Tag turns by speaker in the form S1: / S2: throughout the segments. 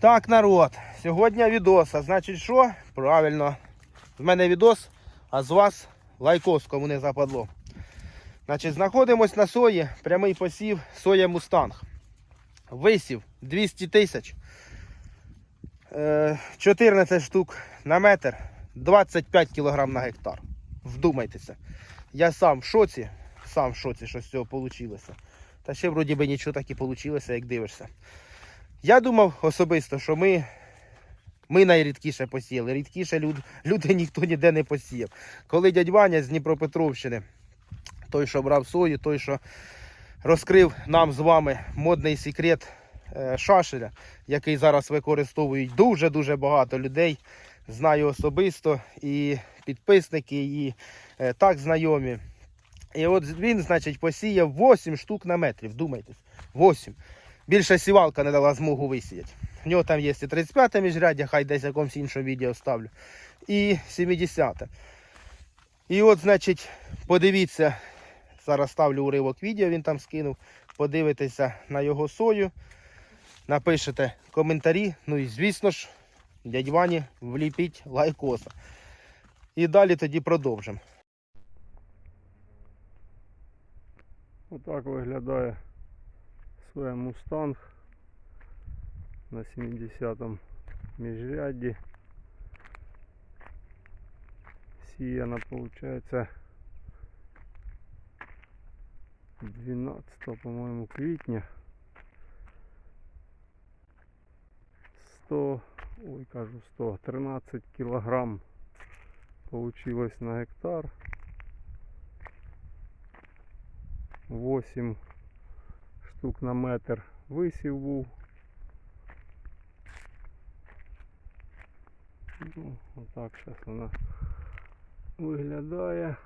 S1: Так, народ, сьогодні відос. А значить що? Правильно. З мене відос, а з вас лайкос, кому не западло. Значить, знаходимось на сої, прямий посів, соя Мустанг. Висів 200 тисяч. Е, 14 штук на метр, 25 кг на гектар. Вдумайтеся. Я сам в шоці, сам в шоці, що з цього вийшло. Та ще вроді би нічого так і вийшло, як дивишся. Я думав особисто, що ми, ми найрідкіше посіяли. Рідкіше люд, люди ніхто ніде не посіяв. Коли дядь Ваня з Дніпропетровщини, той, що брав сою, той, що розкрив нам з вами модний секрет е, шашеля, який зараз використовують дуже-дуже багато людей. Знаю особисто і підписники, і е, так знайомі. І от він, значить, посіяв 8 штук на метрів. Думайтесь, 8. Більше сівалка не дала змогу висіяти. В нього там є і 35 міжряддя, хай десь в якомусь іншому відео ставлю. І 70. І от, значить, подивіться, зараз ставлю уривок відео, він там скинув. Подивитеся на його сою, напишете коментарі. Ну і звісно ж, дядь Вані вліпіть лайкоса. І далі тоді продовжимо.
S2: Отак виглядає своя мустанг на 70-му міжрядді. Сіяна виходить 12 по-моєму квітня. 100, ой кажу 100, 13 кілограм получилось на гектар. 8 штук на метр висів був. Ну, отак зараз вона виглядає.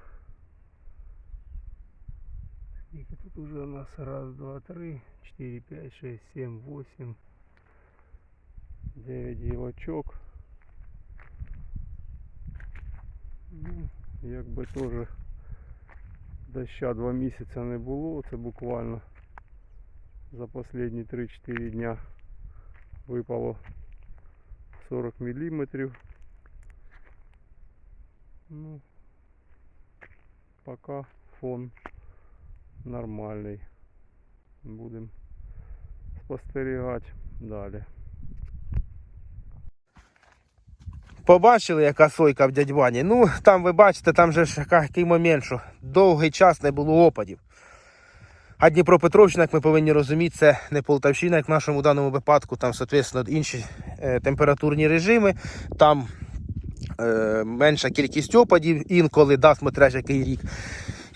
S2: Скільки тут уже у нас? Раз, два, три, чотири, п'ять, шесть, сім, восемь, дев'ять гілочок. Ну, якби теж Доща два місяці не було, це буквально за останні 3-4 дня випало 40 мм. Ну, поки фон нормальний. Будемо спостерігати далі.
S1: Побачили, яка сойка в дядь Вані? Ну, там ви бачите, там же ж який момент, що довгий час не було опадів. А Дніпропетровщина, як ми повинні розуміти, це не Полтавщина, як в нашому даному випадку, там, соответственно, інші е, температурні режими, там е, менша кількість опадів, інколи да, смотря який рік.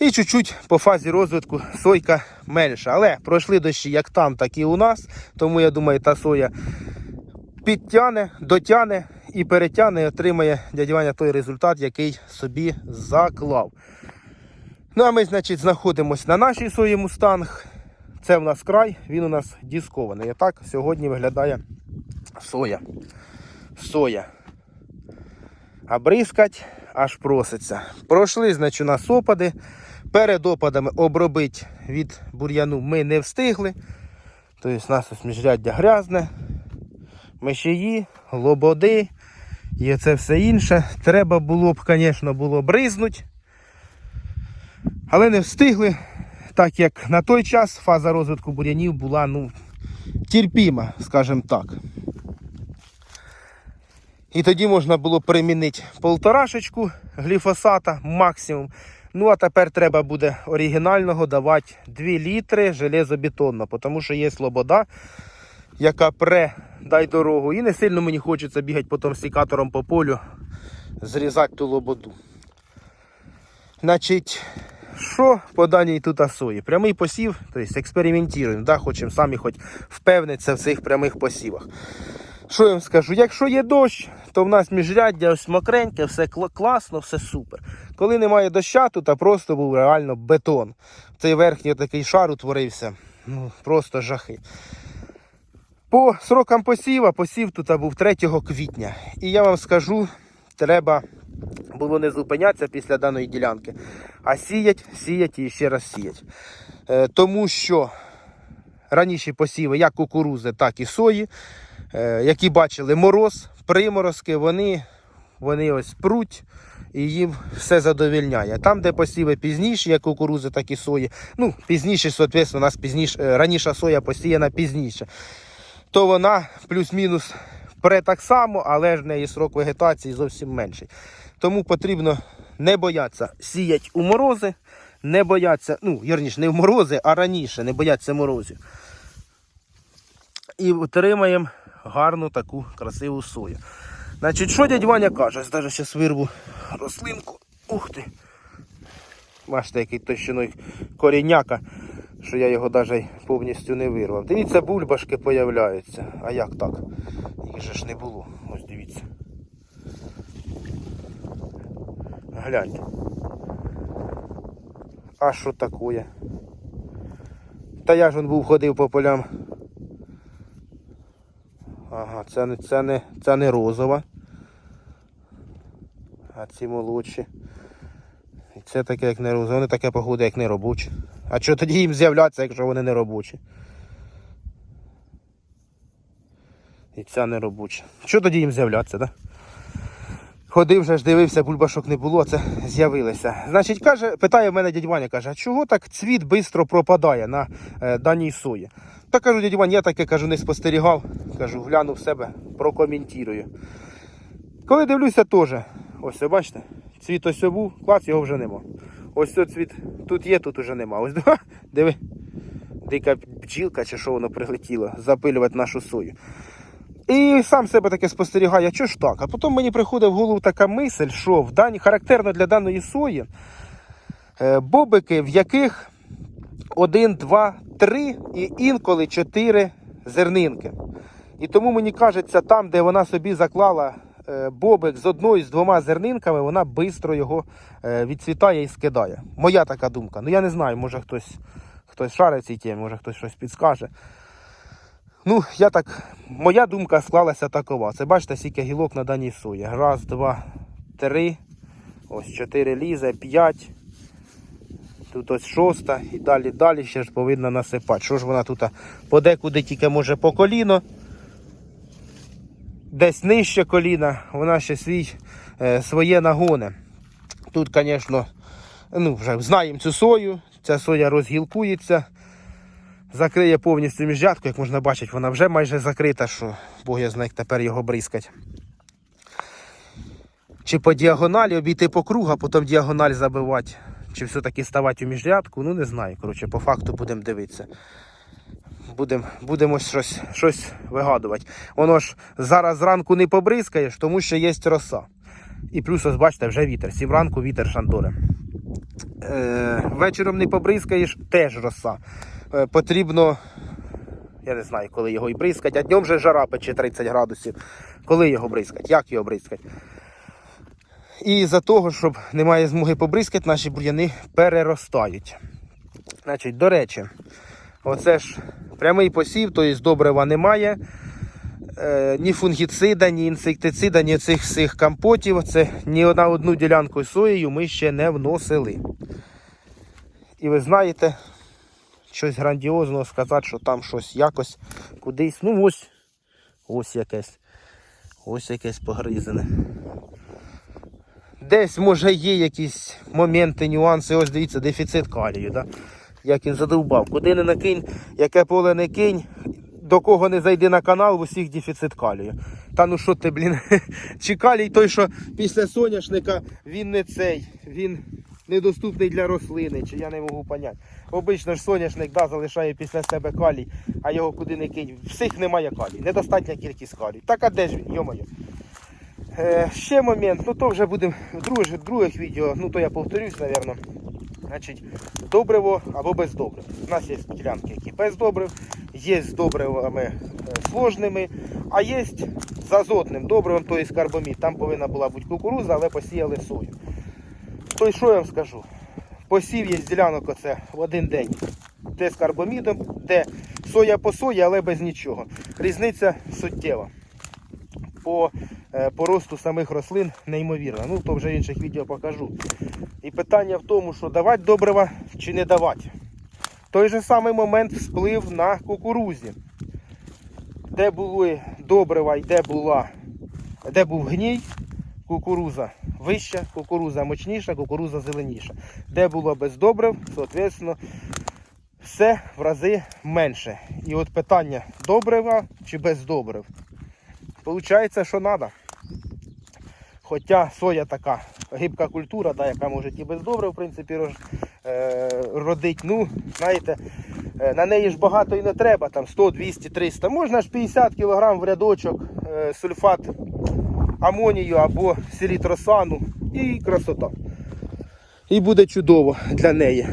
S1: І чуть-чуть по фазі розвитку сойка менша. Але пройшли дощі як там, так і у нас. Тому я думаю, та соя підтяне, дотяне і перетяне, і отримає Ваня той результат, який собі заклав. Ну а ми, значить, знаходимося на нашій сої Мустанг. Це в нас край, він у нас дискований. І так сьогодні виглядає соя. Соя. А бризкать аж проситься. Пройшли, значить, у нас опади. Перед опадами обробити від бур'яну ми не встигли. Тобто у нас ось міжряддя грязне, мишії, лободи і це все інше. Треба було б, звісно, було бризнуть. Але не встигли, так як на той час фаза розвитку бур'янів була ну, терпіма, скажімо так. І тоді можна було примінити полторашечку гліфосата максимум. Ну а тепер треба буде оригінального давати 2 літри железобетонного, тому що є слобода, яка пре дай дорогу. І не сильно мені хочеться бігати потім секатором по полю, зрізати ту лободу. Значить, що по даній тут сої? Прямий посів, тобто експериментуємо, да, хочемо самі хоч впевнитися в цих прямих посівах. Що я вам скажу? Якщо є дощ, то в нас міжряддя ось мокреньке, все класно, все супер. Коли немає доща, а просто був реально бетон. Цей верхній такий шар утворився. Ну, просто жахи. По срокам посіва, посів тут був 3 квітня. І я вам скажу, треба було не зупинятися після даної ділянки, а сіять, сіять і ще раз сіять. Е, тому що раніші посіви як кукурузи, так і сої, е, які бачили мороз, приморозки, вони, вони ось пруть і їм все задовільняє. Там, де посіви пізніші, як кукурузи, так і сої, ну, пізніше, соответственно, у нас пізніше, е, раніша соя посіяна пізніше, то вона плюс-мінус пре так само, але ж в неї срок вегетації зовсім менший. Тому потрібно не боятися сіять у морози, не бояться, ну, вірніше, не в морози, а раніше, не бояться морозів. І отримаємо гарну таку красиву сою. Значить, що дядь Ваня каже? Зараз ще вирву рослинку. Ух ти. Бачите, який тощиною корінняка, що я його навіть повністю не вирвав. Дивіться, бульбашки появляються. А як так? Їх же ж не було. Ось дивіться. Гляньте. А що таке? Та я ж он був ходив по полям. Ага, це не, це не, це не розова. А ці молодші. І це таке, як не розове, вони таке погоди, як не робочі. А що тоді їм з'являться, якщо вони не робочі? І ця не робоча. Що тоді їм з'являтися, так? Да? Ходив вже ж дивився, бульбашок не було, це з'явилися. Значить, каже, питає мене дядь Ваня, каже, а чого так цвіт швидко пропадає на е, даній сої? Та кажу, дядь Ваня, я таке кажу, не спостерігав. Кажу, гляну в себе, прокоментую. Коли дивлюся, теж, ось бачите, цвіт ось був, клас, його вже нема. Ось цей цвіт тут є, тут уже нема. Ось диви, дика бджілка чи що воно прилетіло, запилювати нашу сою. І сам себе таке спостерігаю, а ж так? А потім мені приходить в голову така мисль, що в дані, характерно для даної сої е, бобики, в яких один, два, три і інколи чотири зернинки. І тому мені кажеться, там, де вона собі заклала е, бобик з одною з двома зернинками, вона швидко його е, відцвітає і скидає. Моя така думка. Ну я не знаю, може хтось, хтось шарить цій темі, може хтось щось підскаже. Ну, я так, моя думка склалася такова. Це бачите, скільки гілок на даній сої. Раз, два, три. Ось чотири лізе, п'ять. Тут ось шоста і далі далі ще ж повинна насипати. Що ж вона тут подекуди тільки може по коліно. Десь нижче коліна, вона ще свій, е, своє нагоне. Тут, звісно, ну, вже знаємо цю сою. Ця соя розгілкується закриє повністю міждятку, як можна бачити, вона вже майже закрита, що Бог я знає, як тепер його бризкать. Чи по діагоналі обійти по кругу, а потім діагональ забивати, чи все-таки ставати у міжрядку, ну не знаю. Коротше, по факту будемо дивитися. Будемо будемо щось, щось вигадувати. Воно ж зараз зранку не побризкаєш, тому що є роса. І плюс, ось бачите, вже вітер. Сім ранку вітер шандори. Е, вечором не побризкаєш, теж роса потрібно, я не знаю, коли його і бризкать, а днем вже жара пече 30 градусів. Коли його бризкать, як його бризкать. І за того, щоб немає змоги побризкати, наші бур'яни переростають. Значить, до речі, оце ж прямий посів, тобто добрива немає. Е, ні фунгіцида, ні інсектицида, ні цих всіх компотів. Це ні на одну ділянку соєю ми ще не вносили. І ви знаєте, щось грандіозного сказати, що там щось якось кудись. Ну ось ось якесь. Ось якесь погризене. Десь може є якісь моменти, нюанси. Ось дивіться, дефіцит калію. Да? Як він задовбав. Куди не накинь, яке поле не кинь, до кого не зайди на канал, в усіх дефіцит калію. Та ну що ти, блін, чи калій той, що після соняшника він не цей, він недоступний для рослини, чи я не можу поняти. Обично ж соняшник да, залишає після себе калій, а його куди не кинь. Всіх немає калій, недостатня кількість калій. Так а де ж він, йомоє. Е, ще момент, ну то вже будемо в других, других відео, ну то я повторюсь, напевно. Значить, добриво або без добрив. У нас є ділянки, які без добрив, є з добривами е, сложними, а є з азотним добривом, то є карбомід. Там повинна була бути кукуруза, але посіяли сою. То й що я вам скажу? Посів є з ділянок оце в один день. Де з карбомідом, де соя по сої, але без нічого. Різниця суттєва. По, е, по росту самих рослин неймовірна. Ну, то вже в інших відео покажу. І питання в тому, що давати добрива чи не давати. той же самий момент всплив на кукурузі. Де були добрива і де була, де був гній, кукуруза вища, кукуруза мощніша, кукуруза зеленіша. Де було без добрив, соответственно, все в рази менше. І от питання добрива чи без добрив. Получається, що треба. Хоча соя така гибка культура, да, яка може і без добрив, в принципі, е, родить. Ну, знаєте, е, на неї ж багато і не треба, там 100, 200, 300. Можна ж 50 кг в рядочок е, сульфат амонію або селітросану і красота. І буде чудово для неї.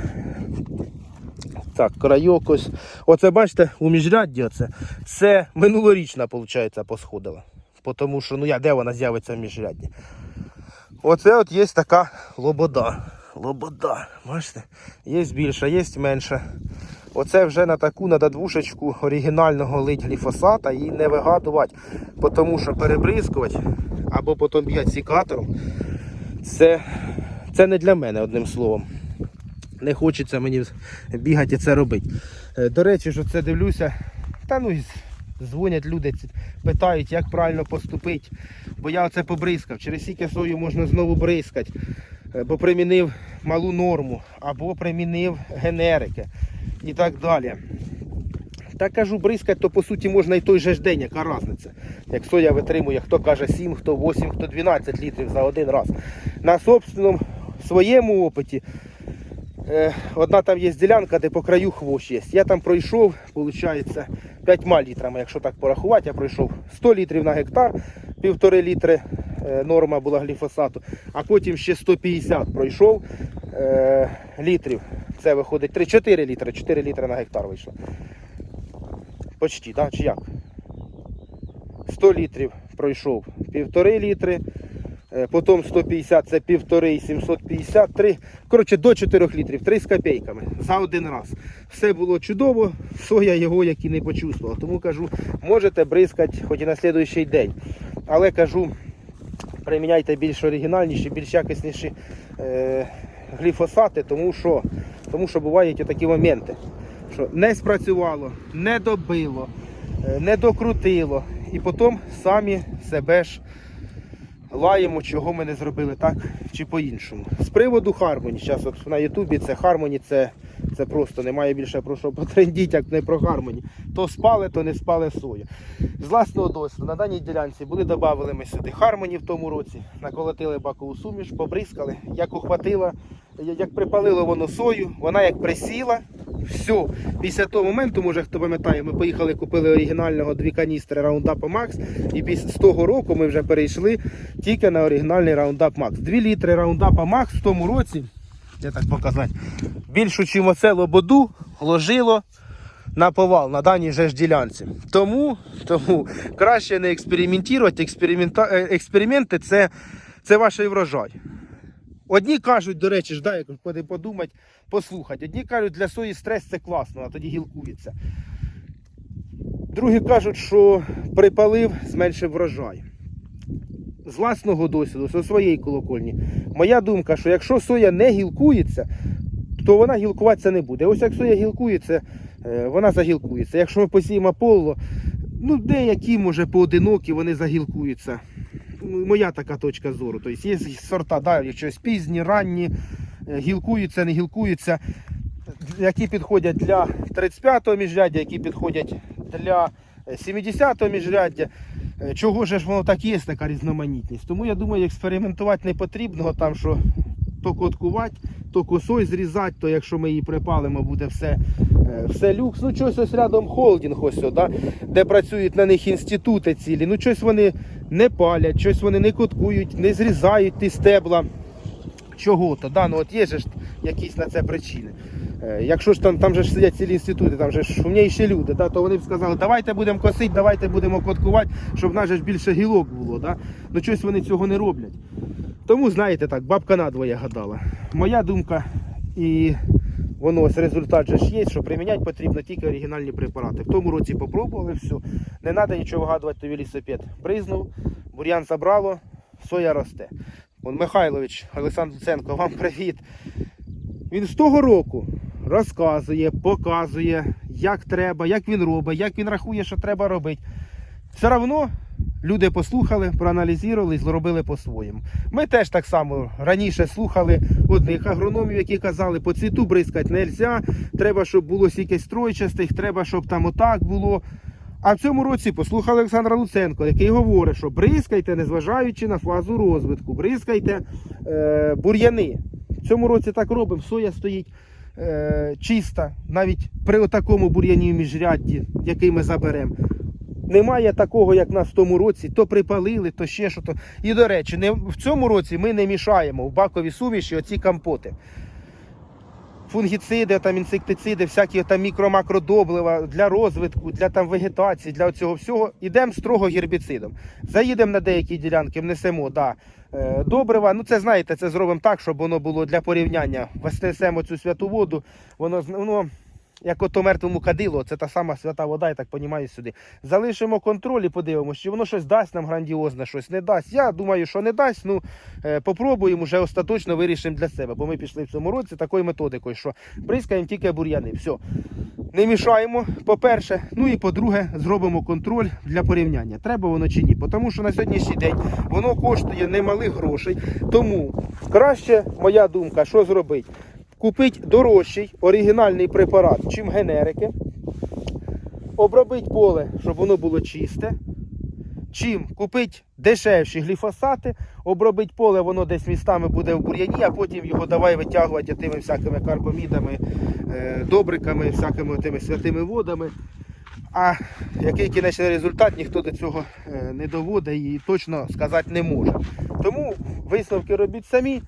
S1: Так, крайок ось. Оце бачите, у міжрядді оце. Це минулорічна, виходить, посходила. Тому що, ну я, де вона з'явиться в міжрядді? Оце от є така лобода. Лобода. Бачите? Є більша, є менша. Оце вже на таку на двушечку оригінального лить гліфосата і не вигадувати. Тому що перебризкувати або потім б'ять сікатором. Це, це не для мене, одним словом. Не хочеться мені бігати і це робити. Е, До речі, що це дивлюся. Та ну дзвонять люди, питають, як правильно поступити. Бо я оце побризкав. Через скільки сою можна знову бризкати. Е, Бо примінив малу норму, або примінив генерики і так далі. Та кажу, бризкати, то по суті можна і той же ж день, яка різниця. Як соя витримує, хто каже 7, хто 8, хто 12 літрів за один раз. На собственному своєму опиті Е, Одна там є ділянка, де по краю хвощ є. Я там пройшов, виходить, 5 літрами, якщо так порахувати, я пройшов 100 літрів на гектар, півтори літри е, норма була гліфосату, а потім ще 150 пройшов е, літрів. Це виходить 3-4 літри, 4 літри на гектар вийшло. Почти, так? Чи як? 100 літрів пройшов півтори літри. Е, Потім 150 це півтори і 750, три, коротше, до 4 літрів, 3 з копійками за один раз. Все було чудово, соя його як і не почувствувала. Тому кажу, можете бризкати хоч і на слідуючий день. Але кажу, приміняйте більш оригінальніші, більш якісніші е, гліфосати, тому що, тому що бувають такі моменти, що не спрацювало, не добило, е, не докрутило. І потім самі себе ж лаємо, чого ми не зробили так чи по-іншому. З приводу Harmony, зараз от на Ютубі це Harmony, це, це просто немає більше про що потрендіть, як не про Harmony. То спали, то не спали соя. З власного досвіду на даній ділянці були додали ми сюди Harmony в тому році, наколотили бакову суміш, побризкали, як ухватила, як припалило воно сою, вона як присіла. Все, після того моменту, може хто пам'ятає, ми поїхали, купили оригінального дві каністри Roundup Max, і після з того року ми вже перейшли тільки на оригінальний Roundup Max. 2 літри Roundup Max в тому році, я так показати, більшу, чим оце лободу ложило на повал на даній же ж ділянці. Тому, тому краще не експериментувати. Е, Експерименти це, це ваш врожай. Одні кажуть, до речі, ж, да, як подумати, послухати. Одні кажуть, для сої стрес це класно, а тоді гілкується. Другі кажуть, що припалив, зменшив врожай. З власного досвіду, зі своєї колокольні. Моя думка, що якщо соя не гілкується, то вона гілкуватися не буде. Ось як соя гілкується, е, вона загілкується. Якщо ми посіємо поло, ну деякі, може, поодинокі, вони загілкуються. Моя така точка зору. Тобто є сорта, да, щось пізні, ранні, е, гілкуються, не гілкуються, які підходять для 35-го міжряддя, які підходять для е, 70-го міжряддя. Е, Чого ж воно так є, така різноманітність. Тому я думаю, експериментувати не потрібно, там що то коткувати, то косой зрізати, то якщо ми її припалимо, буде все, е, все люкс. Ну, щось ось рядом холдинг, ось, да, де працюють на них інститути цілі. Ну, щось вони не палять, щось вони не коткують, не зрізають ті стебла. Чого-то, да? ну от є ж якісь на це причини. Е, Якщо ж там, там же ж сидять цілі інститути, там же ж умніші люди, да, то вони б сказали, давайте будемо косити, давайте будемо коткувати, щоб в нас же ж більше гілок було. Да? Ну щось вони цього не роблять. Тому, знаєте так, бабка надвоє гадала. Моя думка і воно ось результат же ж є, що приміняти потрібно тільки оригінальні препарати. В тому році попробували все. Не треба нічого вигадувати, то велосипед. Бризнув, бур'ян забрало, соя росте. Вон Михайлович, Олександр Луценко, вам привіт. Він з того року розказує, показує, як треба, як він робить, як він рахує, що треба робити. Все одно люди послухали, проаналізували і зробили по-своєму. Ми теж так само раніше слухали одних агрономів, які казали, по цвіту бризкати не можна, треба, щоб було стільки стройчастих, треба, щоб там отак було. А в цьому році послухали Олександра Луценко, який говорить, що бризкайте, незважаючи на фазу розвитку, бризкайте е, бур'яни. В цьому році так робимо, соя стоїть е, чиста, навіть при такому бур'яні в міжрядді, який ми заберемо. Немає такого, як нас в тому році, то припалили, то ще що то. І до речі, не, в цьому році ми не мішаємо в бакові суміші оці компоти. Фунгіциди, там, інсектициди, всякі там мікро-макродоблива для розвитку, для там вегетації, для цього всього. Ідемо строго гербіцидом. Заїдемо на деякі ділянки, внесемо да, е, добрива. Ну це знаєте, це зробимо так, щоб воно було для порівняння. Внесемо цю святу воду, воно воно. Як ото мертвому кадило, це та сама свята вода, я так розумію, сюди. Залишимо контроль і подивимося, чи воно щось дасть нам грандіозне, щось не дасть. Я думаю, що не дасть. Ну е, попробуємо, вже остаточно вирішимо для себе. Бо ми пішли в цьому році такою методикою, що бризкаємо тільки бур'яни. Все. Не мішаємо, по-перше. Ну і по-друге, зробимо контроль для порівняння. Треба воно чи ні. Тому що на сьогоднішній день воно коштує немалих грошей. Тому краще, моя думка, що зробити? Купити дорожчий оригінальний препарат, чим генерики. Обробити поле, щоб воно було чисте. Чим купити дешевші гліфосати, обробити поле, воно десь містами буде в бур'яні, а потім його давай витягувати тими всякими карбомідами, е, добриками, всякими тими святими водами. А який кінечний результат, ніхто до цього е, не доводить і точно сказати не може. Тому висновки робіть самі,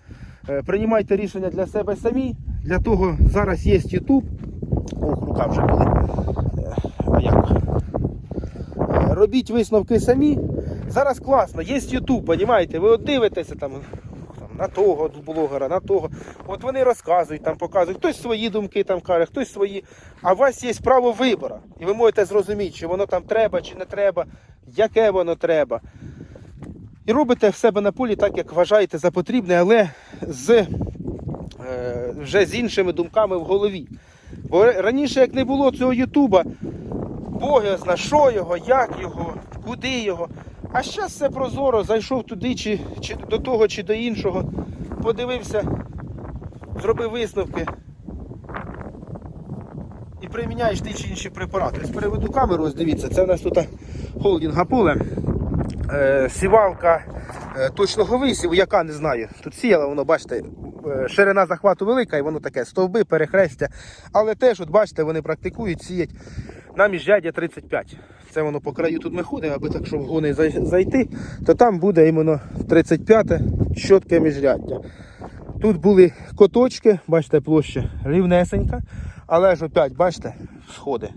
S1: приймайте рішення для себе самі. Для того зараз є YouTube. Ох, рука вже були. Е, А як? Е, Робіть висновки самі. Зараз класно, є YouTube, понімаєте? Ви от дивитеся там на того блогера, на того. От вони розказують, там показують, хтось свої думки там каже, хтось свої. А у вас є право вибору. І ви можете зрозуміти, чи воно там треба, чи не треба, яке воно треба. І робите в себе на полі так, як вважаєте за потрібне, але з, е, вже з іншими думками в голові. Бо раніше, як не було цього Ютуба, Бог зна, що його, як його, куди його. А зараз все прозоро, зайшов туди, чи, чи до того, чи до іншого, подивився, зробив висновки і приміняєш ті чи інші препарати. Ось переведу камеру, ось дивіться, це в нас тут холдинг поле. Е, сівалка е, точного висіву, яка не знаю. Тут сіяла, воно, бачите, е, ширина захвату велика, і воно таке стовби, перехрестя. Але теж, от бачите, вони практикують, сіять на міжряддя 35. Це воно по краю тут ми ходимо, аби так, щоб в гони зайти, то там буде іменно 35 щотке міжряддя. Тут були коточки, бачите, площа рівнесенька, але ж опять, бачите, сходи.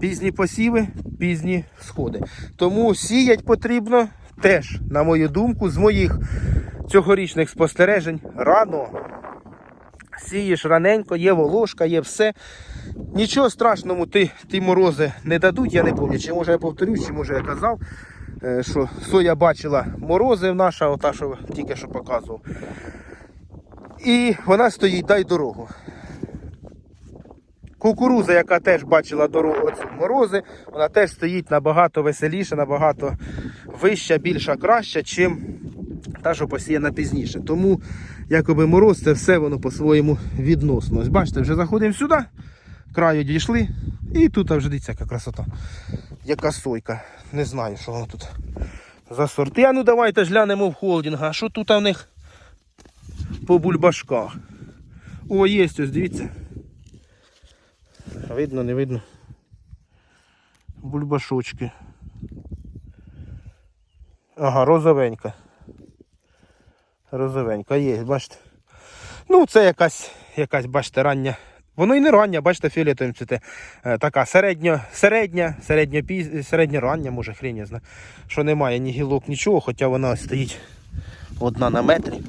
S1: Пізні посіви, пізні сходи. Тому сіять потрібно теж, на мою думку, з моїх цьогорічних спостережень рано. Сієш раненько, є волошка, є все. Нічого страшному ті, ті морози не дадуть, я не пам'ятаю, чи може я повторюсь, чи може я казав, е, що соя бачила морози наша, ота, що тільки що показував. І вона стоїть, дай дорогу. Кукуруза, яка теж бачила дорогу морози, вона теж стоїть набагато веселіше, набагато вища, більша, краща, чим та, що посіяна пізніше. Тому, якоби мороз, це все воно по-своєму відносно. Ось бачите, вже заходимо сюди, краю дійшли, і тут вже дивіться, яка красота. Яка сойка. Не знаю, що воно тут за сорти. А ну давайте ж глянемо в холдинга. А що тут у них по бульбашках? О, є ось, дивіться. Видно, не видно. Бульбашочки. Ага, розовенька. Розовенька є, бачите. Ну, це якась, якась, бачите, рання. Воно і не рання, бачите, фіолетовим цвіте. Е, така середньо, середня, середньо, піз, середньо рання, може, хрень я знаю. Що немає ні гілок, нічого, хоча вона ось стоїть одна на метрі.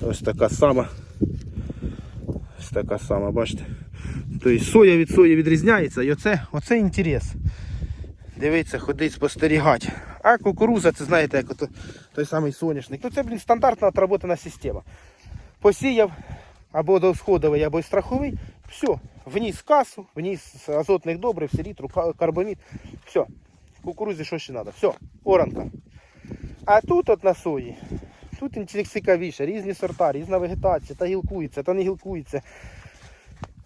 S1: Ось така сама. Ось така сама, бачите. Тобто соя від сої відрізняється, і оце, оце інтерес. Дивіться, ходить, спостерігати. А кукуруза, це знаєте, як ото, той самий соняшник. Ну це, блін, стандартна отработана система. Посіяв, або довсходовий, або страховий, все, вніс касу, вніс азотних добрив, селітру, ка- карбамід, все. Кукурузі що ще треба, все, оранка. А тут от на сої, тут цікавіше, різні сорта, різна вегетація, та гілкується, та не гілкується.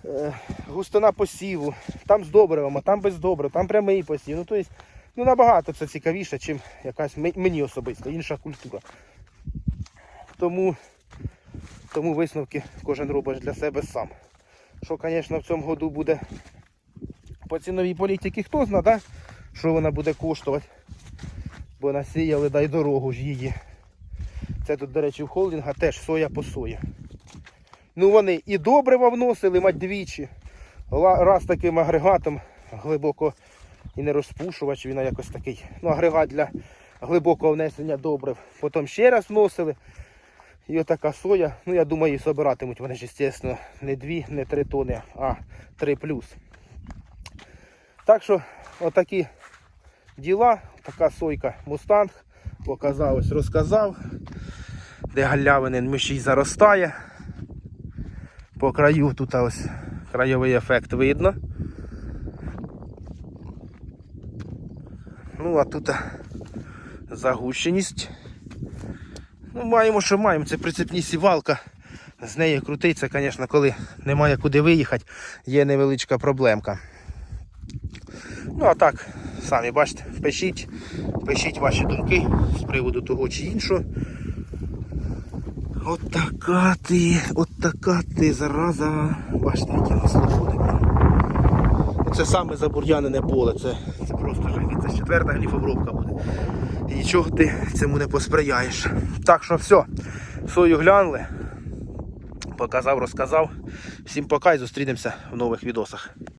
S1: Е, густина посіву, там з добривами, там без добрив, там прямий посів. Ну, то ну набагато це цікавіше, ніж якась мені особисто, інша культура. Тому, тому висновки кожен робить для себе сам. Що, звісно, в цьому году буде по ціновій політиці, хто знає, да? що вона буде коштувати. Бо насіяли дай дорогу ж її. Це тут, до речі, в холдинга теж соя по сої. Ну вони і добрива вносили, мать двічі. Раз таким агрегатом глибоко і не розпушувач, він якось такий. Ну, агрегат для глибокого внесення добрив. Потім ще раз вносили. І отака соя. Ну я думаю, її собиратимуть вони ж, звісно, не 2, не 3 тони, а 3 плюс. Так що, отакі діла, така сойка Мустанг. Показав, ось розказав. Де галявинин мишій заростає. По краю тут ось краєвий ефект видно. Ну, а тут загущеність. Ну, маємо, що маємо. Це прицепні сівалка. З нею крутиться, звісно, коли немає куди виїхати, є невеличка проблемка. Ну, а так, самі бачите, пишіть, пишіть ваші думки з приводу того чи іншого. Така ти, от така ти, зараза. Бачите, які нас виходить. Це саме забур'янене поле, це, це просто жахіт. Це четверта гліфобробка буде. І нічого ти цьому не посприяєш. Так що все, сою глянули. Показав, розказав. Всім пока і зустрінемося в нових відосах.